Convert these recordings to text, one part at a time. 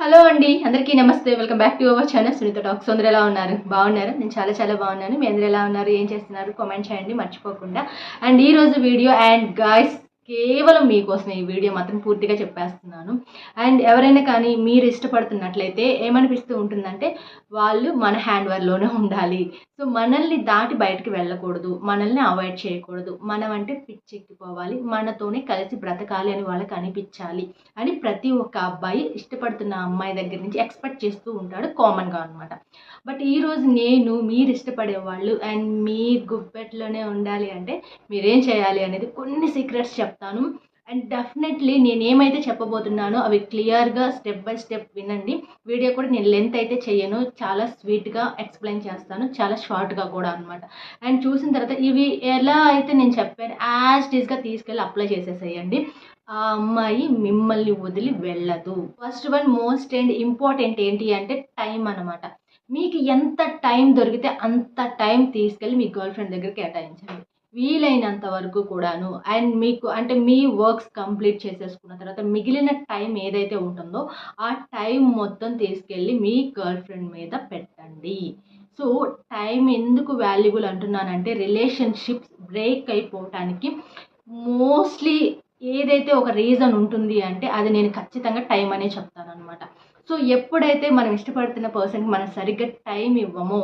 Hello అండి అందరికీ నమస్తే. Welcome back to our channel Sunitha talks అందరూ ఎలా ఉన్నారు? బాగున్నారు? నేను చాలా చాలా బాగున్నాను. మీ అందరూ ఎలా ఉన్నారు? ఏం చేస్తున్నారు? కామెంట్ చేయండి మర్చిపోకుండా. అండ్ ఈరోజు వీడియో అండ్ గాయస్ కేవలం మీకోసం ఈ వీడియో మాత్రం పూర్తిగా చెప్పేస్తున్నాను. అండ్ ఎవరైనా కానీ మీరు ఇష్టపడుతున్నట్లయితే ఏమనిపిస్తూ ఉంటుందంటే వాళ్ళు మన హ్యాండ్ వర్లోనే ఉండాలి. సో మనల్ని దాటి బయటకు వెళ్ళకూడదు. మనల్ని అవాయిడ్ చేయకూడదు. మనం అంటే పిచ్చెక్కిపోవాలి. మనతోనే కలిసి బ్రతకాలి అని వాళ్ళకి అనిపించాలి అని ప్రతి ఒక్క అబ్బాయి ఇష్టపడుతున్న అమ్మాయి దగ్గర నుంచి ఎక్స్పెక్ట్ చేస్తూ ఉంటాడు కామన్గా అనమాట బట్ ఈరోజు నేను మీరు ఇష్టపడే వాళ్ళు అండ్ మీ గుప్పెట్లోనే ఉండాలి అంటే మీరేం చేయాలి అనేది కొన్ని సీక్రెట్స్ చెప్తాను అండ్ డెఫినెట్లీ నేను ఏమైతే చెప్పబోతున్నానో అవి క్లియర్గా స్టెప్ బై స్టెప్ వినండి. వీడియో కూడా నేను లెంత్ అయితే చేయను. చాలా స్వీట్గా ఎక్స్ప్లెయిన్ చేస్తాను. చాలా షార్ట్గా కూడా అనమాట అండ్ చూసిన తర్వాత ఇవి ఎలా అయితే నేను చెప్పాను యాజ్ టీస్గా తీసుకెళ్ళి అప్లై చేసేసేయండి. ఆ అమ్మాయి మిమ్మల్ని వదిలి వెళ్ళదు. First one most and important ఏంటి అంటే టైం అనమాట మీకు ఎంత టైం దొరికితే అంత టైం తీసుకెళ్ళి మీ గర్ల్ ఫ్రెండ్ దగ్గర కేటాయించండి. వీలైనంత వరకు కూడాను అండ్ మీకు అంటే మీ వర్క్స్ కంప్లీట్ చేసేసుకున్న తర్వాత మిగిలిన టైం ఏదైతే ఉంటుందో ఆ టైం మొత్తం తీసుకెళ్ళి మీ గర్ల్ ఫ్రెండ్ మీద పెట్టండి. సో టైం ఎందుకు వాల్యుబుల్ అంటున్నానంటే రిలేషన్షిప్స్ బ్రేక్ అయిపోవటానికి మోస్ట్లీ ఏదైతే ఒక రీజన్ ఉంటుంది అంటే అది నేను ఖచ్చితంగా టైం అనే చెప్తాను అనమాట సో ఎప్పుడైతే మనం ఇష్టపడుతున్న పర్సన్కి మనం సరిగ్గా టైం ఇవ్వమో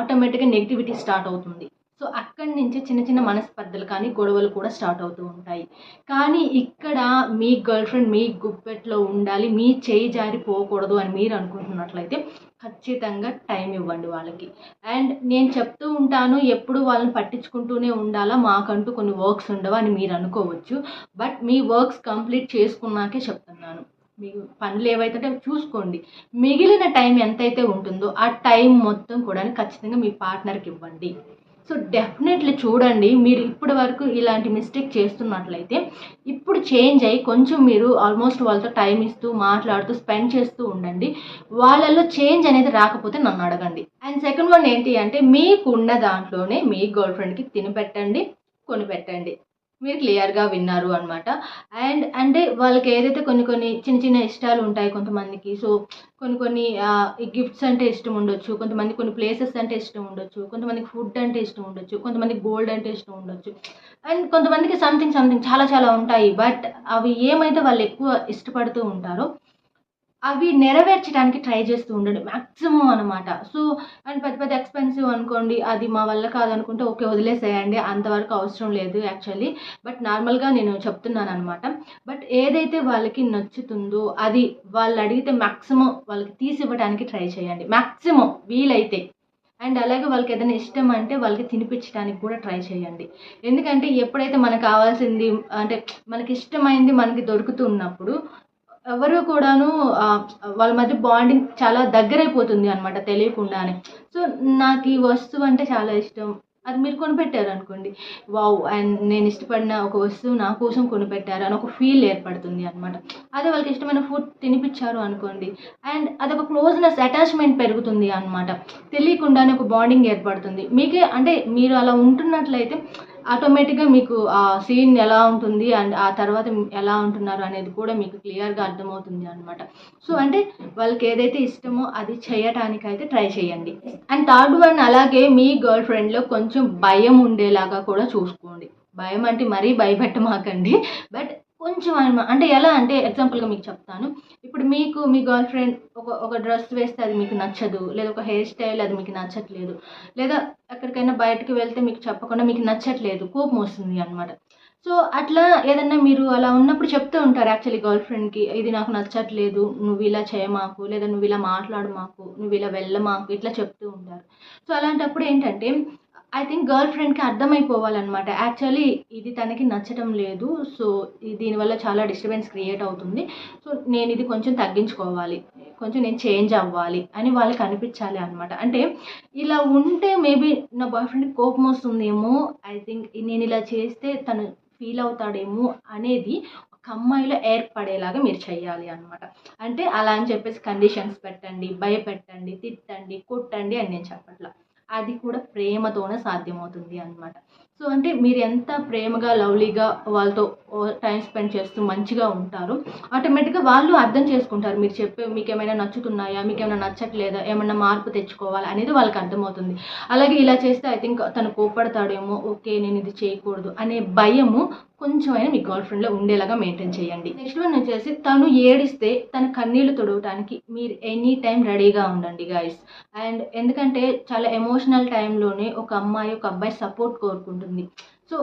ఆటోమేటిక్గా నెగిటివిటీ స్టార్ట్ అవుతుంది. సో అక్కడి నుంచి చిన్న చిన్న మనస్పర్ధలు కానీ గొడవలు కూడా స్టార్ట్ అవుతూ ఉంటాయి. కానీ ఇక్కడ మీ గర్ల్ ఫ్రెండ్ మీ గుప్పెట్లో ఉండాలి మీ చేయి జారిపోకూడదు అని మీరు అనుకుంటున్నట్లయితే ఖచ్చితంగా టైం ఇవ్వండి వాళ్ళకి. అండ్ నేను చెప్తూ ఉంటాను ఎప్పుడు వాళ్ళని పట్టించుకుంటూనే ఉండాలా? మాకంటూ కొన్ని వర్క్స్ ఉండవు అని మీరు అనుకోవచ్చు. బట్ మీ వర్క్స్ కంప్లీట్ చేసుకున్నాకే చెప్తున్నాను. మీకు పనులు ఏవైతే చూసుకోండి. మిగిలిన టైం ఎంతైతే ఉంటుందో ఆ టైం మొత్తం కూడా ఖచ్చితంగా మీ పార్ట్నర్కి ఇవ్వండి. సో డెఫినెట్లీ చూడండి. మీరు ఇప్పటి వరకు ఇలాంటి మిస్టేక్ చేస్తున్నట్లయితే ఇప్పుడు చేంజ్ అయ్యి కొంచెం మీరు ఆల్మోస్ట్ వాళ్ళతో టైం ఇస్తూ మాట్లాడుతూ స్పెండ్ చేస్తూ ఉండండి. వాళ్ళల్లో చేంజ్ అనేది రాకపోతే నన్ను అడగండి. అండ్ సెకండ్ వన్ ఏంటి అంటే మీకున్న దాంట్లోనే మీ గర్ల్ ఫ్రెండ్కి తిని పెట్టండి కొని పెట్టండి మీరు క్లియర్గా విన్నారు అనమాట అండ్ అంటే వాళ్ళకి ఏదైతే కొన్ని కొన్ని చిన్న చిన్న ఇష్టాలు ఉంటాయి కొంతమందికి. సో కొన్ని కొన్ని గిఫ్ట్స్ అంటే ఇష్టం ఉండొచ్చు కొంతమంది కొన్ని ప్లేసెస్ అంటే ఇష్టం ఉండొచ్చు కొంతమందికి ఫుడ్ అంటే ఇష్టం ఉండొచ్చు కొంతమందికి గోల్డ్ అంటే ఇష్టం ఉండొచ్చు. అండ్ కొంతమందికి సంథింగ్ సంథింగ్ చాలా చాలా ఉంటాయి. బట్ అవి ఏమైతే వాళ్ళు ఎక్కువ ఇష్టపడుతూ ఉంటారో అవి నెరవేర్చడానికి ట్రై చేస్తూ ఉండండి మ్యాక్సిమం అనమాట సో అండ్ పెద్ద పెద్ద ఎక్స్పెన్సివ్ అనుకోండి అది మా వల్ల కాదనుకుంటే ఓకే వదిలేసేయండి అంతవరకు అవసరం లేదు యాక్చువల్లీ. బట్ నార్మల్గా నేను చెప్తున్నాను అనమాట బట్ ఏదైతే వాళ్ళకి నచ్చుతుందో అది వాళ్ళు అడిగితే మ్యాక్సిమం వాళ్ళకి తీసి ఇవ్వడానికి ట్రై చేయండి మ్యాక్సిమం వీలైతే. అండ్ అలాగే వాళ్ళకి ఏదైనా ఇష్టం అంటే వాళ్ళకి తినిపించడానికి కూడా ట్రై చేయండి. ఎందుకంటే ఎప్పుడైతే మనకు కావాల్సింది అంటే మనకి ఇష్టమైంది మనకి దొరుకుతున్నప్పుడు ఎవరు కూడాను వాళ్ళ మధ్య బాండింగ్ చాలా దగ్గరైపోతుంది అనమాట తెలియకుండానే. సో నాకు ఈ వస్తువు అంటే చాలా ఇష్టం. అది మీరు కొనిపెట్టారు అనుకోండి వావ్ అండ్ నేను ఇష్టపడిన ఒక వస్తువు నా కోసం కొనిపెట్టారు అని ఒక ఫీల్ ఏర్పడుతుంది అనమాట అదే వాళ్ళకి ఇష్టమైన ఫుడ్ తినిపించారు అనుకోండి. అండ్ అదొక క్లోజ్నెస్ అటాచ్మెంట్ పెరుగుతుంది అనమాట తెలియకుండానే ఒక బాండింగ్ ఏర్పడుతుంది. మీకే అంటే మీరు అలా ఉంటున్నట్లయితే ఆటోమేటిక్గా మీకు ఆ సీన్ ఎలా ఉంటుంది అండ్ ఆ తర్వాత ఎలా ఉంటున్నారు అనేది కూడా మీకు క్లియర్గా అర్థమవుతుంది అనమాట సో అంటే వాళ్ళకి ఏదైతే ఇష్టమో అది చేయటానికైతే ట్రై చేయండి. అండ్ థర్డ్ వన్ అలాగే మీ గర్ల్ ఫ్రెండ్లో కొంచెం భయం ఉండేలాగా కూడా చూసుకోండి. భయం అంటే మరీ భయపెట్టమాకండి. బట్ కొంచెం అంటే ఎలా అంటే ఎగ్జాంపుల్గా మీకు చెప్తాను. ఇప్పుడు మీకు మీ గర్ల్ ఫ్రెండ్ ఒక ఒక డ్రెస్ వేస్తే అది మీకు నచ్చదు లేదా ఒక హెయిర్ స్టైల్ అది మీకు నచ్చట్లేదు లేదా ఎక్కడికైనా బయటకు వెళ్తే మీకు చెప్పకుండా మీకు నచ్చట్లేదు కోపం వస్తుంది అనమాట సో అట్లా ఏదన్నా మీరు అలా ఉన్నప్పుడు చెప్తూ ఉంటారు యాక్చువల్లీ గర్ల్ ఫ్రెండ్కి ఇది నాకు నచ్చట్లేదు నువ్వు ఇలా చేయమాకు లేదా నువ్వు ఇలా మాట్లాడు మాకు నువ్వు ఇలా వెళ్ళమాకు ఇట్లా చెప్తూ ఉంటారు. సో అలాంటప్పుడు ఏంటంటే ఐ థింక్ గర్ల్ ఫ్రెండ్కి అర్థమైపోవాలన్నమాట. యాక్చువల్లీ ఇది తనకి నచ్చటం లేదు. సో దీనివల్ల చాలా డిస్టర్బెన్స్ క్రియేట్ అవుతుంది. సో నేను ఇది కొంచెం తగ్గించుకోవాలి. కొంచెం నేను చేంజ్ అవ్వాలి అని వాళ్ళకి అనిపించాలి అనమాట అంటే ఇలా ఉంటే మేబీ నా బాయ్ ఫ్రెండ్కి కోపం వస్తుందేమో ఐ థింక్ నేను ఇలా చేస్తే తను ఫీల్ అవుతాడేమో అనేది ఒక అమ్మాయిలో ఏర్పడేలాగా మీరు చేయాలి అనమాట అంటే అలా అని చెప్పేసి కండిషన్స్ పెట్టండి భయపెట్టండి తిట్టండి కొట్టండి అని నేను చెప్పట్లా. అది కూడా ప్రేమతోనే సాధ్యమవుతుంది అనమాట సో అంటే మీరు ఎంత ప్రేమగా లవ్లీగా వాళ్ళతో టైం స్పెండ్ చేస్తూ మంచిగా ఉంటారు. ఆటోమేటిక్గా వాళ్ళు అర్థం చేసుకుంటారు. మీరు చెప్పే మీకు ఏమైనా నచ్చుతున్నాయా? మీకు ఏమైనా నచ్చట్లేదా? ఏమైనా మార్పు తెచ్చుకోవాలా అనేది వాళ్ళకి అర్థమవుతుంది. అలాగే ఇలా చేస్తే ఐ థింక్ తను కోపడతాడేమో ఓకే నేను ఇది చేయకూడదు అనే భయము కొంచెమైనా మీ గర్ల్ ఫ్రెండ్లో ఉండేలాగా మెయింటైన్ చేయండి. నెక్స్ట్ వన్ వచ్చేసి తను ఏడిస్తే తన కన్నీళ్ళు తొడవటానికి మీరు ఎనీ టైం రెడీగా ఉండండి గాయస్ అండ్ ఎందుకంటే చాలా ఎమోషనల్ టైంలోనే ఒక అమ్మాయి ఒక అబ్బాయి సపోర్ట్ కోరుకుంటుంది. సో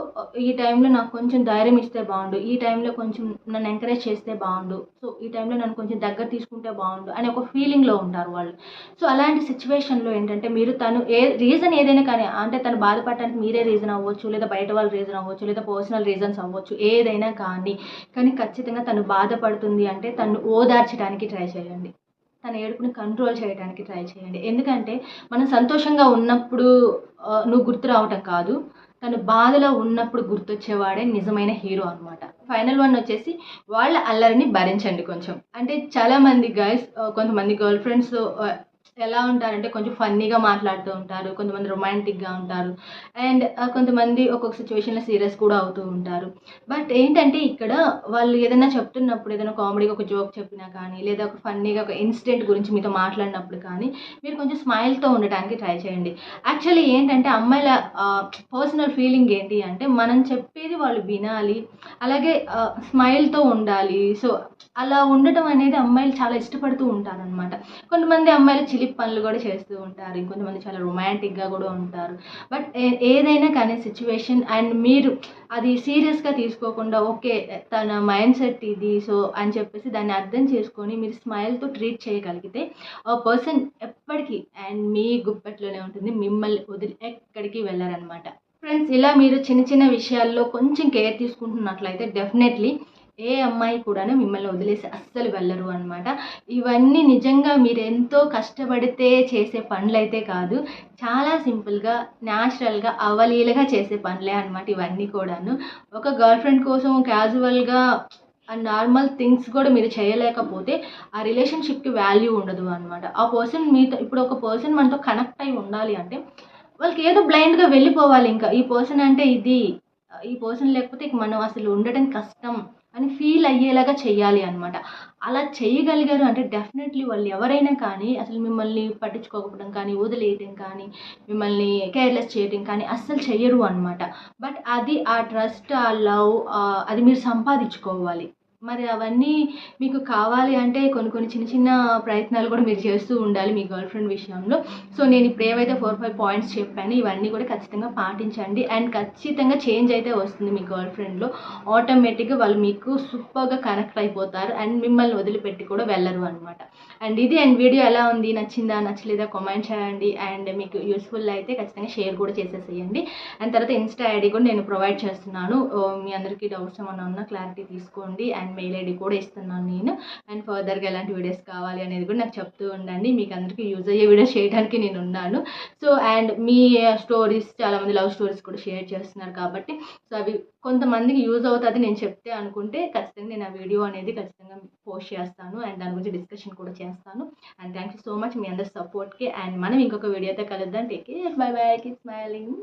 ఈ టైంలో నాకు కొంచెం ధైర్యం ఇస్తే బాగుండు. ఈ టైంలో కొంచెం నన్ను ఎంకరేజ్ చేస్తే బాగుండు. సో ఈ టైంలో నన్ను కొంచెం దగ్గర తీసుకుంటే బాగుండు అనే ఒక ఫీలింగ్లో ఉంటారు వాళ్ళు. సో అలాంటి సిచ్యువేషన్లో ఏంటంటే మీరు తను ఏ రీజన్ ఏదైనా కానీ అంటే తను బాధపడటానికి మీరే రీజన్ అవ్వచ్చు లేదా బయట వాళ్ళ రీజన్ అవ్వచ్చు లేదా పర్సనల్ రీజన్స్ అవ్వచ్చు ఏదైనా కానీ కానీ ఖచ్చితంగా తను బాధపడుతుంది అంటే తను ఓదార్చడానికి ట్రై చేయండి. తన ఏడుపుని కంట్రోల్ చేయడానికి ట్రై చేయండి. ఎందుకంటే మనం సంతోషంగా ఉన్నప్పుడు నువ్వు గుర్తు రావటం కాదు. తను బాధలో ఉన్నప్పుడు గుర్తొచ్చేవాడే నిజమైన హీరో అనమాట ఫైనల్ వన్ వచ్చేసి వాళ్ళ అల్లరిని భరించండి కొంచెం. అంటే చాలా మంది గర్ల్స్ కొంతమంది గర్ల్ ఫ్రెండ్స్ ఎలా ఉంటారంటే కొంచెం ఫన్నీగా మాట్లాడుతూ ఉంటారు కొంతమంది రొమాంటిక్గా ఉంటారు. అండ్ కొంతమంది ఒక్కొక్క సిచ్యువేషన్లో సీరియస్ కూడా అవుతూ ఉంటారు. బట్ ఏంటంటే ఇక్కడ వాళ్ళు ఏదైనా చెప్తున్నప్పుడు ఏదైనా కామెడీగా ఒక జోక్ చెప్పినా కానీ లేదా ఒక ఫన్నీగా ఒక ఇన్సిడెంట్ గురించి మీతో మాట్లాడినప్పుడు కానీ మీరు కొంచెం స్మైల్తో ఉండటానికి ట్రై చేయండి. యాక్చువల్లీ ఏంటంటే అమ్మాయిల పర్సనల్ ఫీలింగ్ ఏంటి అంటే మనం చెప్పేది వాళ్ళు వినాలి అలాగే స్మైల్తో ఉండాలి. సో అలా ఉండటం అనేది అమ్మాయిలు చాలా ఇష్టపడుతూ ఉంటారు అనమాట కొంతమంది అమ్మాయిలు రొమాంటిక్ పనులు కూడా చేస్తూ ఉంటారు. ఇంకొంతమంది చాలా రొమాంటిక్గా కూడా ఉంటారు. బట్ ఏదైనా కానీ సిచ్యువేషన్ అండ్ మీరు అది సీరియస్గా తీసుకోకుండా ఓకే తన మైండ్ సెట్ ఇది సో అని చెప్పేసి దాన్ని అర్థం చేసుకొని మీరు స్మైల్తో ట్రీట్ చేయగలిగితే ఆ పర్సన్ ఎప్పటికీ అండ్ మీ గుప్పెట్లోనే ఉంటుంది. మిమ్మల్ని వదిలి ఎక్కడికి వెళ్ళారనమాట ఫ్రెండ్స్ ఇలా మీరు చిన్న చిన్న విషయాల్లో కొంచెం కేర్ తీసుకుంటున్నట్లయితే డెఫినెట్లీ ఏ అమ్మాయి కూడాను మిమ్మల్ని వదిలేసి అస్సలు వెళ్ళరు అనమాట ఇవన్నీ నిజంగా మీరు ఎంతో కష్టపడితే చేసే పనులైతే కాదు. చాలా సింపుల్గా న్యాచురల్గా అవలీలగా చేసే పనులే అనమాట ఇవన్నీ కూడాను. ఒక గర్ల్ ఫ్రెండ్ కోసం క్యాజువల్గా నార్మల్ థింగ్స్ కూడా మీరు చేయలేకపోతే ఆ రిలేషన్షిప్కి వాల్యూ ఉండదు అనమాట ఆ పర్సన్ మీతో ఇప్పుడు ఒక పర్సన్ మనతో కనెక్ట్ అయి ఉండాలి అంటే వాళ్ళకి ఏదో బ్లైండ్గా వెళ్ళిపోవాలి ఇంకా. ఈ పర్సన్ అంటే ఇది ఈ పర్సన్ లేకపోతే ఇక మనం అసలు ఉండడం కష్టం. అని ఫీల్ అయ్యేలాగా చెయ్యాలి అనమాట అలా చేయగలిగారు అంటే డెఫినెట్లీ వాళ్ళు ఎవరైనా కానీ అసలు మిమ్మల్ని పట్టించుకోకపోవడం కానీ వదిలేయటం కానీ మిమ్మల్ని కేర్లెస్ చేయటం కానీ అస్సలు చెయ్యరు అనమాట బట్ అది ఆ ట్రస్ట్ ఆ లవ్ అది మీరు సంపాదించుకోవాలి. మరి అవన్నీ మీకు కావాలి అంటే కొన్ని కొన్ని చిన్న చిన్న ప్రయత్నాలు కూడా మీరు చేస్తూ ఉండాలి మీ గర్ల్ ఫ్రెండ్ విషయంలో. సో నేను ఇప్పుడు ఏవైతే ఫోర్ ఫైవ్ పాయింట్స్ చెప్పాను ఇవన్నీ కూడా ఖచ్చితంగా పాటించండి. అండ్ ఖచ్చితంగా చేంజ్ అయితే వస్తుంది మీ గర్ల్ ఫ్రెండ్లో. ఆటోమేటిక్గా వాళ్ళు మీకు సూపర్గా కనెక్ట్ అయిపోతారు అండ్ మిమ్మల్ని వదిలిపెట్టి కూడా వెళ్ళరు అనమాట అండ్ ఇది అండ్ వీడియో ఎలా ఉంది నచ్చిందా నచ్చలేదా కామెంట్ చేయండి. అండ్ మీకు యూస్ఫుల్ అయితే ఖచ్చితంగా షేర్ కూడా చేసేసేయండి. అండ్ తర్వాత ఇన్స్టా ఐడి కూడా నేను ప్రొవైడ్ చేస్తున్నాను. మీ అందరికీ డౌట్స్ ఏమైనా ఉన్నా క్లారిటీ తీసుకోండి. అండ్ అండ్ మెయిల్ ఐడి కూడా ఇస్తున్నాను నేను. అండ్ ఫర్దర్గా ఎలాంటి వీడియోస్ కావాలి అనేది కూడా నాకు చెప్తూ ఉండండి. మీకు అందరికీ యూజ్ అయ్యే వీడియోస్ చేయడానికి నేను ఉన్నాను. సో అండ్ మీ స్టోరీస్ చాలామంది లవ్ స్టోరీస్ కూడా షేర్ చేస్తున్నారు కాబట్టి సో అవి కొంతమందికి యూజ్ అవుతుంది నేను చెప్తే అనుకుంటే ఖచ్చితంగా నేను ఆ వీడియో అనేది ఖచ్చితంగా పోస్ట్ చేస్తాను. అండ్ దాని గురించి డిస్కషన్ కూడా చేస్తాను. And thank you so much మీ అందరి సపోర్ట్కి అండ్ మనం ఇంకొక వీడియోతో కలుద్దాం. Take care bye bye keep smiling